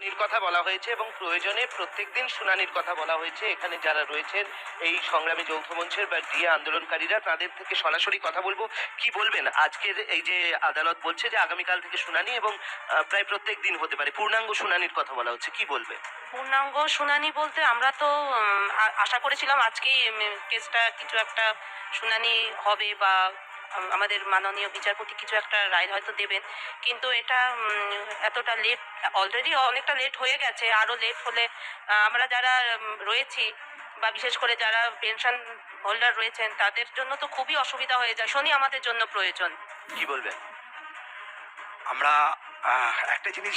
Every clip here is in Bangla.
শুনানির কথা বলা হয়েছে এবং প্রয়োজনে প্রত্যেক দিন শুনানির কথা বলা হয়েছে। এখানে যারা রয়েছেন, এই সংগ্রামী যৌথ মঞ্চের বা ডিএ আন্দোলনকারীরা, তাদের থেকে সরাসরি কথা বলব। কি বলবেন? আজকের এই যে আদালত বলছে যে, আগামীকাল থেকে শুনানি এবং প্রায় প্রত্যেক দিন হতে পারে। পূর্ণাঙ্গ শুনানির কথা বলা হচ্ছে। কি বলবে? পূর্ণাঙ্গ শুনানি বলতে আমরা তো আশা করেছিলাম আজকেই কেসটা কিছু একটা শুনানি হবে বা আমাদের মাননীয় বিচারপতি কিছু একটা রায় হয়তো দেবেন। কিন্তু এটা এতটা লেট অলরেডি অনেকটা লেট হয়ে গেছে। আরও লেট হলে আমরা যারা রয়েছি বা বিশেষ করে যারা পেনশন হোল্ডার রয়েছেন, তাদের জন্য তো খুবই অসুবিধা হয়ে যায়। শনি আমাদের জন্য প্রয়োজন। কি বলবেন? আমরা একটা জিনিস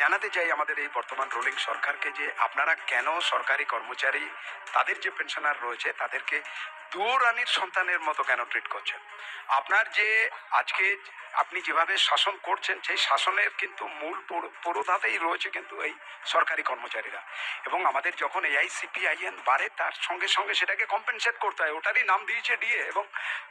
জানাতে চাই আমাদের এই বর্তমান রোলিং সরকারকে যে আপনারা কেন সরকারি কর্মচারী, তাদের যে পেনশনার রয়েছে, তাদেরকে দৌড়ানির সন্তানের মতো কেন ট্রিট করছেন? আপনার যে আজকে আপনি যেভাবে শাসন করছেন, সেই শাসনের কিন্তু মূল পুরো- পুরোধাতেই রয়েছে কিন্তু এই সরকারি কর্মচারীরা। এবং আমাদের যখন এআই সিপিআইএন বাড়ে, তার সঙ্গে সঙ্গে সেটাকে কম্পেনসেট করতে হয়। ওটারই নাম দিয়েছে ডিএ এবং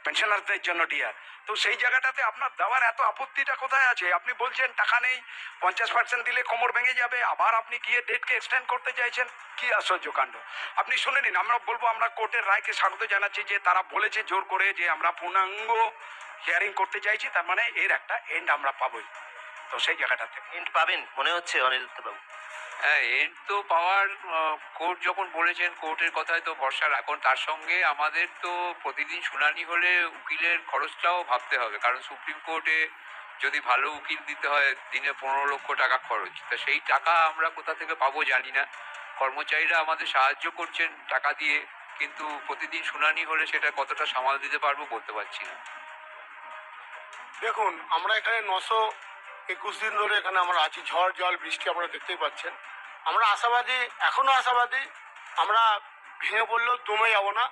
পেনশনারদের জন্য ডিআর তো সেই জায়গাটাতে আপনার দেওয়ার এত আপত্তিটা কোথায় আছে? আপনি বলছেন টাকা নেই, পঞ্চাশ পার্সেন্ট দিলে কোমর ভেঙে যাবে, আবার আপনি গিয়ে ডেটকে এক্সটেন্ড করতে চাইছেন, কি আশ্চর্য কাণ্ড। আপনি শুনে নিন, আমরা বলব, আমরা কোর্টের রায়কে স্বাগত জানাচ্ছি যে তারা বলেছে জোর করে যে আমরা পূর্ণাঙ্গ হিয়ারিং করতে চাইছি তার মানে এর একটা এন্ড আমরা পাবোই। তো সেই জায়গাটাতে এন্ড পাবেন মনে হচ্ছে অনিরুদ্ধ বাবু হ্যাঁ এর তো পাওয়ার কোর্ট যখন বলেছেন কোর্টের কথায় তো ভরসা রাখুন। তার সঙ্গে আমাদের তো প্রতিদিন শুনানি হলে উকিলের খরচটাও ভাবতে হবে। কারণ সুপ্রিম কোর্টে যদি ভালো উকিল দিতে হয় দিনে পনেরো লক্ষ টাকা খরচ। তা সেই টাকা আমরা কোথা থেকে পাবো জানি না। কর্মচারীরা আমাদের সাহায্য করছেন টাকা দিয়ে। কিন্তু প্রতিদিন শুনানি হলে সেটা কতটা সামাল দিতে পারব বলতে পারছি না। দেখুন, আমরা এখানে নশো একুশ দিন ধরে এখানে আমরা আছি। ঝড়, জল, বৃষ্টি আপনারা দেখতেই পাচ্ছেন। আমরা আশাবাদী এখনও আশাবাদী, আমরা ভেঙে পড়লেও দমে যাব না।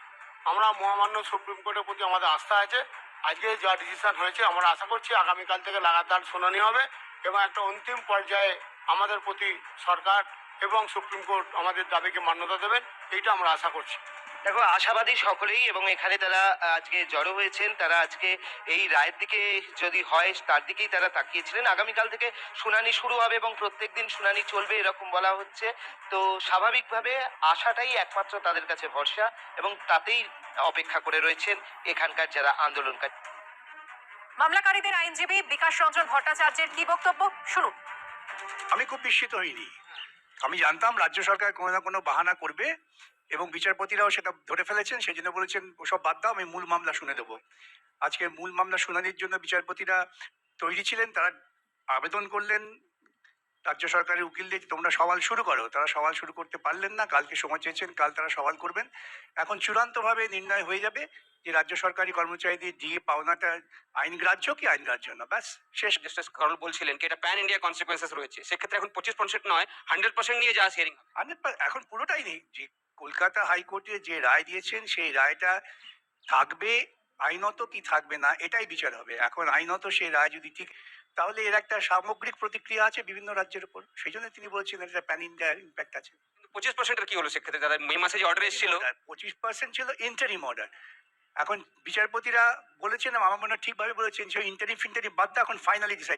আমরা মহামান্য সুপ্রিম কোর্টের প্রতি আমাদের আস্থা আছে। আজকে যা ডিসিশন হয়েছে, আমরা আশা করছি আগামীকাল থেকে লাগাতার শুনানি হবে এবং একটা অন্তিম পর্যায়ে আমাদের প্রতি সরকার এবং সুপ্রিম কোর্ট আমাদের দাবিকে মান্যতা দেবেন এইটা আমরা আশা করছি। দেখো আশাবাদী সকলেই এবং এখানে তারা আজকে জড়ো হয়েছেন তারা আজকে এই রায়ের দিকে যদি হয় তার দিকেই তারা তাকিয়েছিলেন। আগামীকাল থেকে শুনানি শুরু হবে এবং প্রত্যেক দিন শুনানি চলবে এরকম বলা হচ্ছে। তো স্বাভাবিকভাবে আশাটাই একমাত্র তাদের কাছে ভরসা এবং তাতেই অপেক্ষা করে রয়েছেন এখানকার যারা আন্দোলনকারী। মামলাকারীদের আইনজীবী বিকাশ রঞ্জন ভট্টাচার্যের কি বক্তব্য? শুনুন। আমি খুব বিস্মিত হইনি। আমি জানতাম রাজ্য সরকার কোনো না কোনো বাহানা করবে এবং বিচারপতিরাও সেটা ধরে ফেলেছেন সেই জন্য বলেছেন, ওসব বাদ দাও, আমি মূল মামলা শুনে দেবো। আজকে মূল মামলা শুনানির জন্য বিচারপতিরা তৈরি ছিলেন, তারা আবেদন করলেন, রাজ্য সরকারের উকিলদের যে তোমরা সওয়াল শুরু করো। তারা সওয়াল শুরু করতে পারলেন না, কালকে সময় চেয়েছেন, কাল তারা সওয়াল করবেন। এখন চূড়ান্তভাবে নির্ণয় হয়ে যাবে যে রাজ্য সরকারি কর্মচারীদের দিয়ে পাওনাটা আইন গ্রাহ্য কি আইন গ্রাহ্য না? ব্যাস শেষ। জাস্টিস করল বলছিলেন কি এটা প্যান ইন্ডিয়া কনসিকুয়েন্সেস রয়েছে। সেক্ষেত্রে এখন পঁচিশ পার্সেন্ট নয় হান্ড্রেড পার্সেন্ট নিয়ে যাওয়া হিয়ারিং হান্ড্রেড এখন পুরোটাই নেই। যে কলকাতা হাইকোর্টে যে রায় দিয়েছেন সেই রায়টা থাকবে আইনত কি থাকবে না এটাই বিচার হবে। এখন আইনত সেই রায় যদি ঠিক তাহলে এর একটা সামগ্রিক প্রতিক্রিয়া আছে বিভিন্ন রাজ্যের উপর। সেই জন্য তিনি বলছেন এটা প্যান ইন্ডিয়া ইম্প্যাক্ট আছে। পঁচিশ পার্সেন্টের কি হলো সেক্ষেত্রে? দাদা মে মাসে যে অর্ডার এসেছিল। পঁচিশ পার্সেন্ট ছিল ইন্টারিম অর্ডার এখন বিচারপতিরা বলেছেন, আমার মনে হয় ঠিকভাবে বলেছেন যে ইন্টারিম ফিন্টারিম বাদ এখন ফাইনালি ডিসাইড